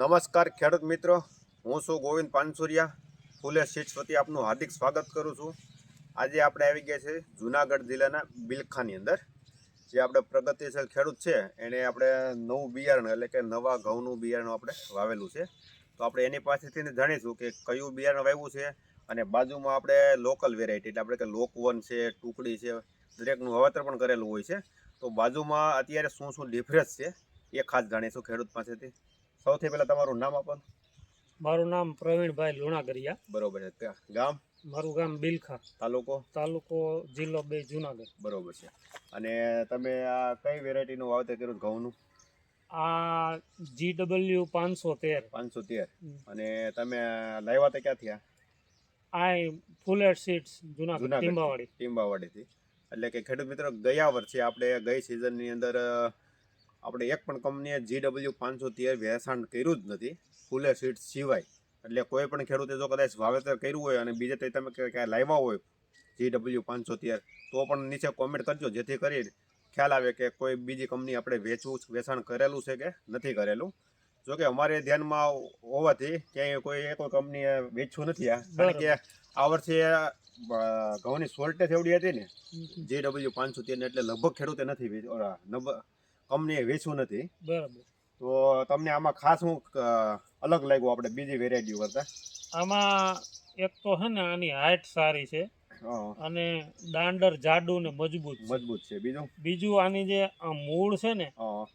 નમસ્કાર ખેડૂત મિત્રો. હું છું ગોવિંદ પાનસુરિયા. ફૂલે સીટ્સ આપનું હાર્દિક સ્વાગત કરું છું. આજે આપણે આવી ગયા છે જુનાગઢ જિલ્લાના બિલખાની અંદર, જે આપણે પ્રગતિશીલ ખેડૂત છે. એણે આપણે નવું બિયારણ એટલે કે નવા ઘઉંનું બિયારણ આપણે વાવેલું છે. તો આપણે એની પાસેથી જાણીશું કે કયું બિયારણ વાવ્યું છે અને બાજુમાં આપણે લોકલ વેરાયટી એટલે આપણે કે લોકવન છે, ટુકડી છે, દરેકનું વાવેતર પણ કરેલું હોય છે. તો બાજુમાં અત્યારે શું શું ડિફરન્સ છે એ ખાસ જાણીશું ખેડૂત પાસેથી. સૌથી પહેલા તમારું નામ આપો મારું નામ પ્રવીણભાઈ લુણાગરિયા. બરોબર છે. ત્યાં ગામ? મારું ગામ બિલખા. તાલુકો? તાલુકો જિલ્લો બે જુનાગઢ. બરોબર છે. અને તમે આ કઈ વેરાયટીનું વાવેતર કર્યું ઘઉંનું? આ જી ડબલ્યુ પાંચસો તેર પાંચસો તેર અને તમે લાવ્યા તે ક્યાંથી આ? આ ફુલેટ સીટ્સ જુનાગઢ. ટીંબાવાડી. ટીમ્બાવાડીથી એટલે કે ખેડૂત મિત્રો ગયા વર્ષે આપણે ગઈ સિઝનની અંદર આપણે એક પણ કંપનીએ જીડબલ્યુ પાંચસો તેર વેચાણ કર્યું જ નથી ફૂલે સીટ સિવાય. એટલે કોઈ પણ ખેડૂતે જો કદાચ વાવેતર કર્યું હોય અને બીજે કંઈ તમે ક્યાંય લાવ્યા હોય જીડબલ્યુ પાંચસો તેર તો પણ નીચે કોમેન્ટ કરજો જેથી કરી ખ્યાલ આવે કે કોઈ બીજી કંપની આપણે વેચવું વેચાણ કરેલું છે કે નથી કરેલું. જો કે અમારે ધ્યાનમાં હોવાથી ક્યાંય કોઈ એક કોઈ કંપનીએ વેચવું નથી આ. કારણ કે આ વર્ષે ઘઉંની શોર્ટેજ એવડી હતી ને. જે ડબલ્યુ પાંચસો તેર એટલે લગભગ ખેડૂતે નથી કંપનીએ વેચવું નથી. બરાબર. તો તમને આમાં ખાસ હું અલગ લાગ્યું આપણે બીજી વેરાયટી કરતા આમાં એક તો છે ને આની હાઈટ સારી છે અને દાંડર જાડું ને મજબૂત મજબૂત છે. બીજું? બીજું આની જે મૂળ છે ને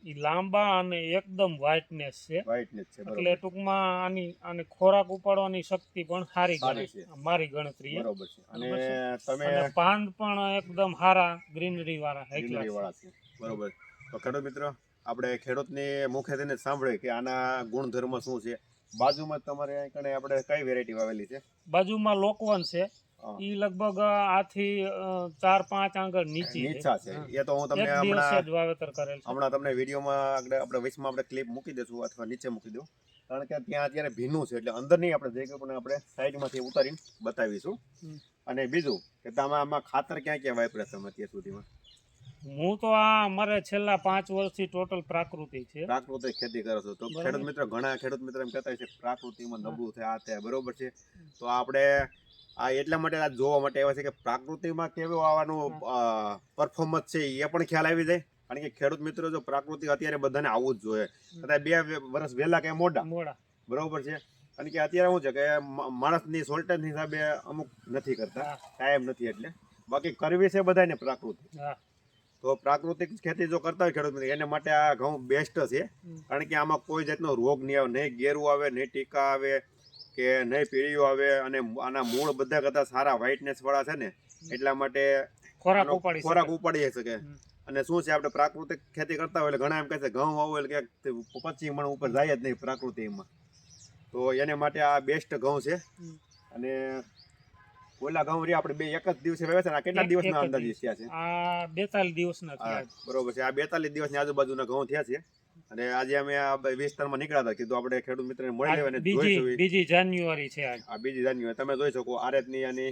એ લાંબા અને એકદમ વ્હાઇટનેસ છે. વ્હાઇટનેસ છે એટલે ટૂંકમાં આની આને ખોરાક ઉપાડવાની શક્તિ પણ સારી સારી છે. મારી ગણતરી બરોબર છે. અને તમે પાન પણ એકદમ સારા ગ્રીનરી વાળા વાળા છે. બરોબર. તો ખેડૂત મિત્ર આપણે ખેડૂતની મુખ્યત્વે સાંભળે કે આના ગુણધર્મ શું છે? બાજુમાં તમારે કણે આપણે કઈ વેરાયટી વાવેલી છે? બાજુમાં લોકવન છે. ઈ લગભગ આથી ચાર પાંચ આંગળ નીચી નીચા છે. એ તો હું તમને હમણાં જ વાવેતર કરેલ હમણાં તમને વિડીયોમાં આપણે વચમાં આપણે ક્લિપ મૂકી દેશું અથવા નીચે મૂકી દઉં. કારણ કે ત્યાં અત્યારે ભીનું છે એટલે અંદર નહીં આપણે જઈ પણ આપણે સાઈડમાંથી ઉતારીને બતાવીશું. અને બીજું કે તમે આમાં ખાતર ક્યાં ક્યાં વાપર્યા તમે અત્યાર સુધીમાં? હું તો આ અમારે છેલ્લા પાંચ વર્ષથી ટોટલ પ્રાકૃતિક છે. પ્રાકૃતિક ખેતી કરો છો. તો ખેડૂત મિત્ર ઘણા ખેડૂત મિત્ર એમ કહેતા છે કે પ્રાકૃતિમાં નબળું છે આ તે બરોબર છે. તો આપણે આ એટલા માટે આ જોવા માટે આવ્યા છે કે પ્રાકૃતિમાં કેવું આવવાનું પરફોર્મન્સ છે એ પણ ખ્યાલ આવી જાય. કારણ કે ખેડૂત મિત્રો જો પ્રાકૃતિક અત્યારે બધાને આવવું જ જોઈએ. કદાચ બે વર્ષ વહેલા કે મોડા. મોડા. બરોબર છે. કારણ કે અત્યારે શું છે કે માણસની સોલ્ટેજ હિસાબે અમુક નથી કરતા. ટાઈમ નથી એટલે. બાકી કરવી છે બધાને પ્રાકૃતિક. તો પ્રાકૃતિક ખેતી જો કરતા હોય ખેડૂત એના માટે આ ઘઉં બેસ્ટ છે. કારણ કે આમાં કોઈ જાતનો રોગ નહીં આવે નહીં ગેરું આવે નહીં ટીકા આવે કે નહીં પીળીઓ આવે અને આના મૂળ બધા કરતાં સારા વ્હાઇટનેસ વાળા છે ને એટલા માટે ખોરાક ઉપાડી ખોરાક શકે. ઉપાડી શકે. અને શું છે આપણે પ્રાકૃતિક ખેતી કરતા હોય એટલે ઘણા એમ કહે છે ઘઉં વાવો એટલે કે પચીસ મણ ઉપર જાય જ નહીં પ્રાકૃતિકમાં તો એને માટે આ બેસ્ટ ઘઉં છે. અને ઓલા ઘઉં આપણે બે એક જ દિવસે આ કેટલા દિવસના અંદાજે થયા છે? આ બેતાલીસ દિવસના થયા બરોબર છે. આ બેતાલીસ દિવસની આજુબાજુના ઘઉં થયા છે. અને આજે અમે આ વિસ્તારમાં નીકળ્યા હતા. કીધું આપણે ખેડૂત મિત્રને મળી લેવાને બીજી બીજી જાન્યુઆરી છે આ બીજી જાન્યુઆરી. તમે જોઈ શકો આ રેતની આની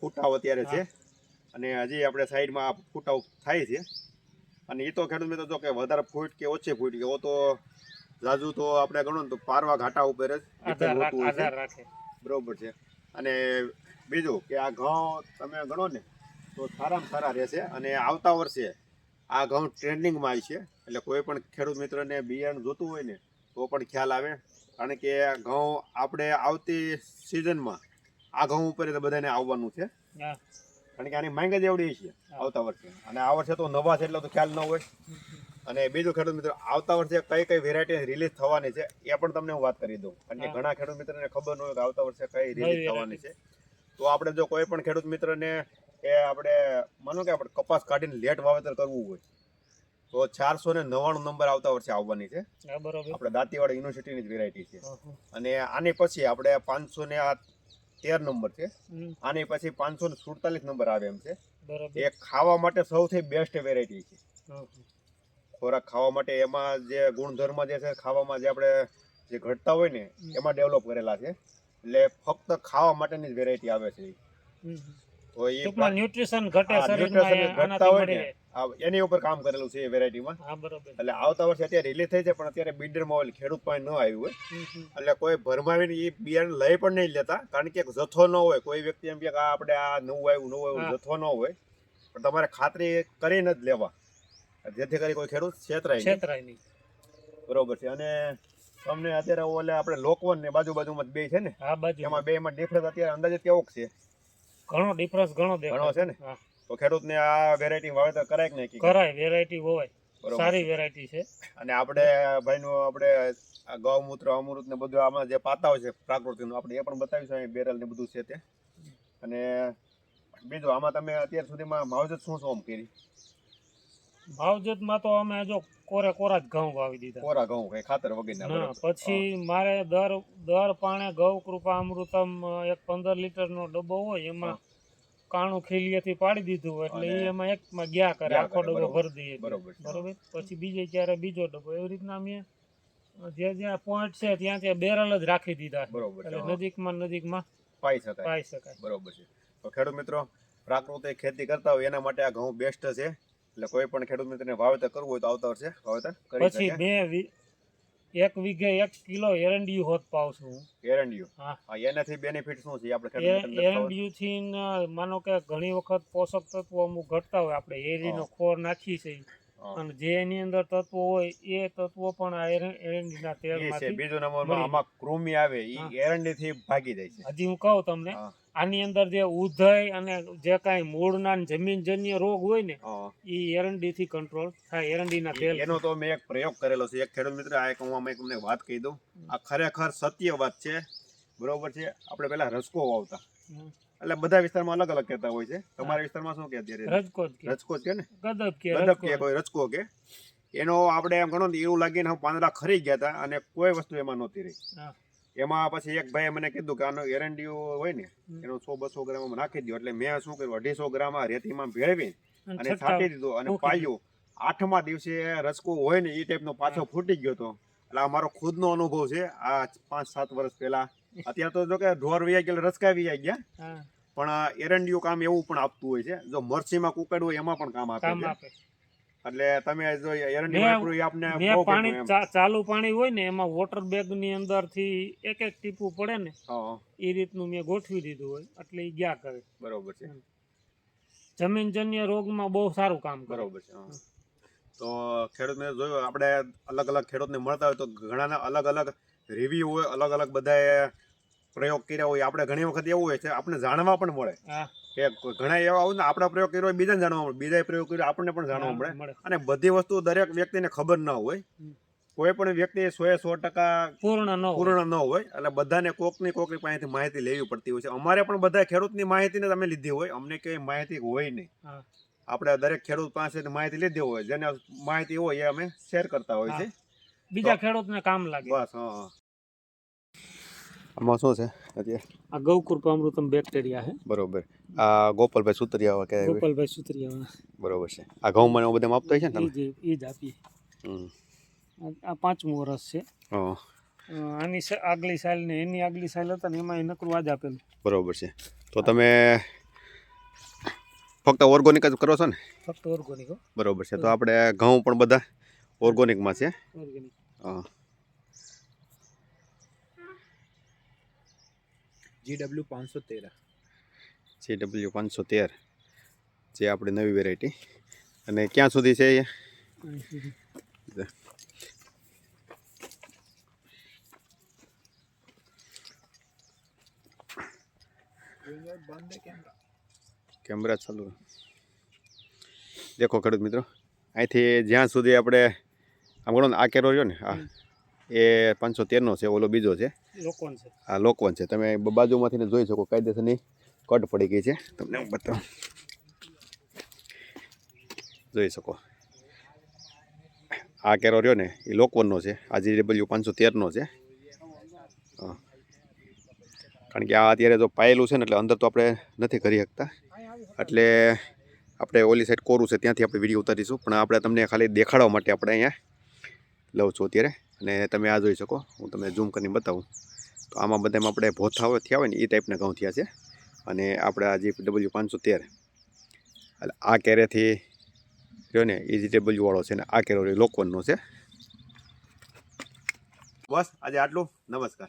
ફૂટાવ અત્યારે છે. અને હજી આપણે સાઈડમાં આ ફૂટાવ થાય છે. અને એ તો ખેડૂત મિત્રો જો કે વધારે ફૂટ કે ઓછી ફૂટ કે ઓ તો જાજુ તો આપણે ગણો ને તો પારવા ઘાટા ઉપર જ. આધાર રાખે. બરોબર છે. અને બીજું કે આ ઘઉં તમે ગણો ને તો સારામાં સારા રહેશે અને આવતા વર્ષે આ ઘઉં ટ્રેન્ડિંગમાં આવી છે. એટલે કોઈ પણ ખેડૂત મિત્રને બિયારણ જોતું હોય ને તો પણ ખ્યાલ આવે. કારણ કે આ ઘઉં આપણે આવતી સિઝનમાં આ ઘઉં ઉપર બધાને આવવાનું છે. કારણ કે આની માંગ જ એવડી છે આવતા વર્ષે. અને આ વર્ષે તો નવા છે એટલે તો ખ્યાલ ન હોય. અને બીજું ખેડૂત મિત્રો આવતા વર્ષે કઈ કઈ વેરાયટી રિલીઝ થવાની છે એ પણ તમને હું વાત કરી દઉં. કારણ કે ઘણા ખેડૂત મિત્રોને ખબર ન હોય કે આવતા વર્ષે કઈ રિલીઝ થવાની છે. તો આપણે જો કોઈ પણ ખેડૂત મિત્રને એ આપણે માનો કે આપણે કપાસ કાઢીને લેટ વાવેતર કરવું હોય તો ચારસો ને નવ્વાણું નંબર આવતા વર્ષે આવવાની છે. આપણે દાંતીવાડા યુનિવર્સિટીની જ વેરાયટી છે. અને આની પછી આપણે પાંચસો ને આ તેર નંબર છે. આની પછી પાંચસો ને સુડતાલીસ નંબર આવે એમ છે. એ ખાવા માટે સૌથી બેસ્ટ વેરાયટી છે. ખોરાક ખાવા માટે એમાં જે ગુણધર્મ જે છે ખાવામાં જે આપણે જે ઘટતા હોય ને એમાં ડેવલપ કરેલા છે. એટલે ફક્ત ખાવા માટેની જ વેરાયટી આવે છે. તો એ ન્યુટ્રિશન ઘટે શરીરમાં ઘટતા હોય ને. એની ઉપર કામ કરેલું છે એ વેરાયટીમાં એટલે આવતા વર્ષે અત્યારે રિલીઝ થઈ છે પણ અત્યારે બિલ્ડરમાં ઓલી ખેડૂત પાસે ન આવ્યું હોય. એટલે કોઈ ભરમાવીને એ બિયારણ લઈ પણ નહીં લેતા કારણ કે એક જથ્થો ન હોય. કોઈ વ્યક્તિ એમ કે આ આપણે આ નવું આવ્યું નવું આવ્યું જથ્થો ન હોય. પણ તમારે ખાતરી કરીને જ લેવા. જેથી કરી કોઈ ખેડૂત છેતરાય છેતરાય નહીં. બરોબર છે. અને તમને અત્યારે ઓલે આપણે લોકવન ને બાજુ બાજુમાં બે છે ને. આ બાજુ. એમાં બે માં ડિફરન્સ અત્યારે અંદાજે કેવો છે? ઘણો ડિફરન્સ ઘણો ઘણો છે ને? તો ખેડૂતને આ વેરાયટી વાવેતર કરાય કે નહીં કરાય વેરાયટી હોય. સારી વેરાયટી છે. અને આપણે ભાઈનું આપણે આ ગૌમૂત્ર અમૃત ને બધું આમાં જે પાતાઓ છે પ્રાકૃતિકનું આપણે એ પણ બતાવીશું અહીં બેરલ ને બધું છે તે. અને બીજું આમાં તમે અત્યાર સુધીમાં માવજત શું શું કરી? ભાવજતમાં તો અમે જો કોરે કોરા જ ઘઉં વાવી દીધા. કોરા ઘઉં કઈ ખાતર વગેરે ના પછી મારે દર દર પાણે ગૌ કૃપા અમૃતમ એક પંદર લીટરનો ડબ્બો હોય એમાં કાણું ખીલીએથી પાડી દીધું એટલે એ એમાં એકમાં ગયા કરે આખો ડબ્બો ભરી દઈએ. બરોબર બરોબર? પછી બીજે ક્યારે બીજો ડબ્બો. એવી રીતના અમે જે જ્યાં પોઈન્ટ છે ત્યાં ત્યાં બેરલ જ રાખી દીધા. એટલે. નજીકમાં નજીકમાં પાઈ શકાય. પાઈ શકાય. બરોબર છે. તો ખેડૂત મિત્રો પ્રાકૃતિક ખેતી કરતા હોય એના માટે આ ઘઉં બેસ્ટ છે. એટલે કોઈ પણ ખેડૂત મિત્રને વાવેતર કરવું હોય તો આવતા વર્ષે વાવેતર કરી પછી બે એક વીઘે એક કિલો એરંડિયું હોત પાવશું એરંડિયું? હા. એનાથી બેનિફિટ શું છે? આપણે એરંડિયું થી માનો કે ઘણી વખત પોષક તત્વો અમુક ઘટતા હોય આપણે એરીનો ખોર નાખી છે. અને જે એની અંદર તત્વો હોય એ તત્વો પણ આ એર- એરંડીના તેલમાંથી બીજો નંબરમાં મળી આમાં કૃમિ આવે એ. એરંડી થી ભાગી જાય છે. હજી હું કહું તમને. આની અંદર જે ઉધય અને જે કાંઈ મૂળના જમીનજન્ય રોગ હોય ને એ એરંડી થી કંટ્રોલ થાય એરંડીના તેલ એનો તો મેં એક પ્રયોગ કરેલો છે. એક ખેડૂત મિત્ર આ એક હું આમાં તમને વાત કહી દઉં. આ ખરેખર સત્ય વાત છે. બરોબર છે? આપણે પેલા રસકો વાવતા. એટલે બધા વિસ્તારમાં અલગ અલગ કહેતા હોય છે. તમારા વિસ્તારમાં શું કે અત્યારે? રજકો રજકો કે ને? ગદબ કે ગદબ કે કોઈ રચકો કે એનો આપણે એમ ગણો ને એવું લાગીને હું પાંદડા ખરી ગયા હતા અને કોઈ વસ્તુ એમાં નહોતી રહી. એમાં પછી એક ભાઈએ મને કીધું કે આનો એરંડિયું હોય ને એનો સો બસો ગ્રામ નાખી દો એટલે મેં શું કર્યું? અઢીસો ગ્રામ આ રેતીમાં ભેળવી અને. છાંટી દીધું અને પાયું આઠમા દિવસે રસકો હોય ને એ ટાઈપનો પાછો ફૂટી ગયો હતો એટલે આ મારો ખુદનો અનુભવ છે. આ પાંચ સાત વર્ષ પહેલા. અત્યારે તો જો કે ઢોર વૈયા ગયા રસકા વૈયા ગયા. પણ આ એરંડિયું કામ એવું પણ આપતું હોય છે. જો મરસીમાં કુકડ હોય એમાં પણ કામ આપે છે. આપે. એટલે તમે જો એરંડી મેં- વાપરું આપને બે પાણી ચાલુ પાણી હોય ને એમાં વોટર બેગની અંદરથી એક એક ટીપું પડે ને એ રીતનું મેં ગોઠવી દીધું હોય એટલે એ ગયા કરે. બરોબર છે. જમીનજન્ય રોગમાં બહુ સારું કામ કરે. બરોબર છે તો ખેડૂત મેં જોયું આપણે અલગ અલગ ખેડૂતને મળતા હોય તો ઘણાના અલગ અલગ રિવ્યુ હોય અલગ અલગ બધાએ પ્રયોગ કર્યા હોય. આપણે ઘણી વખત એવું હોય છે આપણે જાણવા પણ મળે. હા. કે ઘણા એવા હોય ને આપણા પ્રયોગ કર્યો હોય બીજાને જાણવા મળે. બીજા પ્રયોગ કર્યો આપણને પણ જાણવા મળે. અને બધી વસ્તુ દરેક વ્યક્તિને ખબર ન હોય. કોઈ પણ વ્યક્તિ સો સો ટકા પૂર્ણ ન પૂર્ણ ન હોય. એટલે બધાને કોકની કોકની પાસેથી માહિતી લેવી પડતી હોય છે. અમારે પણ બધા ખેડૂતની માહિતીને તમે લીધી હોય. અમને કઈ માહિતી હોય નહીં. આપણે દરેક ખેડૂત પાસેથી માહિતી લીધી હોય. જેને માહિતી હોય એ અમે શેર કરતા હોય છે. બીજા ખેડૂતને કામ લાગે. બસ હા. આમાં શું છે અત્યારે? આ ગૌકૃપા અમૃતમ બેક્ટેરિયા છે. બરોબર. આ ગોપાલભાઈ સુતરિયા કે ગોપાલભાઈ સુતરિયા બરોબર છે. આ ઘઉંમાં મને બધા આપતો છે ને તમે? એ જ આપીએ. આ- પાંચમું વરસ છે. આની આગલી સાઇલ ને એની આગલી સાલ હતા ને એમાં નકરું આજ આપેલું. બરોબર છે. તો તમે ફક્ત ઓર્ગોનિક જ કરો છો ને? ફક્ત ઓર્ગોનિક બરોબર છે. તો આપણે ઘઉં પણ બધા ઓર્ગોનિકમાં છે. ઓર્ગેનિક. હા જી ડબલ્યુ પાંચસો તેર. જી ડબલ્યુ પાંચસો તેર. જે આપણી નવી વેરાયટી અને ક્યાં સુધી છે એ કેમેરા ચાલુ. દેખો ખેડૂત મિત્રો. અહીંથી જ્યાં સુધી આપણે, આમ ગણો આ કેરો રહ્યો ને, આ. એ પાંચસો તેરનો છે ઓલો બીજો છે. લોકવન છે. આ લોકવન છે. તમે બ- બાજુમાંથી ને જોઈ શકો કાયદેસરની કટ પડી ગઈ છે. તમને હું બતાવું. જોઈ શકો. આ કેરો રહ્યો ને એ લોકવનનો છે. આ જી ડબલ્યુ પાંચસો તેરનો છે. કારણ કે આ અત્યારે જો પાયેલું છે ને એટલે અંદર તો આપણે નથી કરી શકતા. એટલે આપણે ઓલી સાઈડ કોરું છે ત્યાંથી આપણે વીડિયો ઉતારીશું. પણ આપણે તમને ખાલી દેખાડવા માટે આપણે અહીંયા લઉં છું અત્યારે. અને તમે આ જોઈ શકો, હું તમને ઝૂમ કરીને બતાવું. તો આમાં બધામાં આપણે ભોથા હોય થયા હોય ને એ ટાઈપના ઘઉં થયા છે. અને આપણે આ જે ડબલ્યુ પાંચસો તેર. એટલે આ કેરેથી જો ને એ જે ડબલ્યુવાળો છે ને, આ કેરો લોકવનનો છે. બસ, આજે આટલું. નમસ્કાર.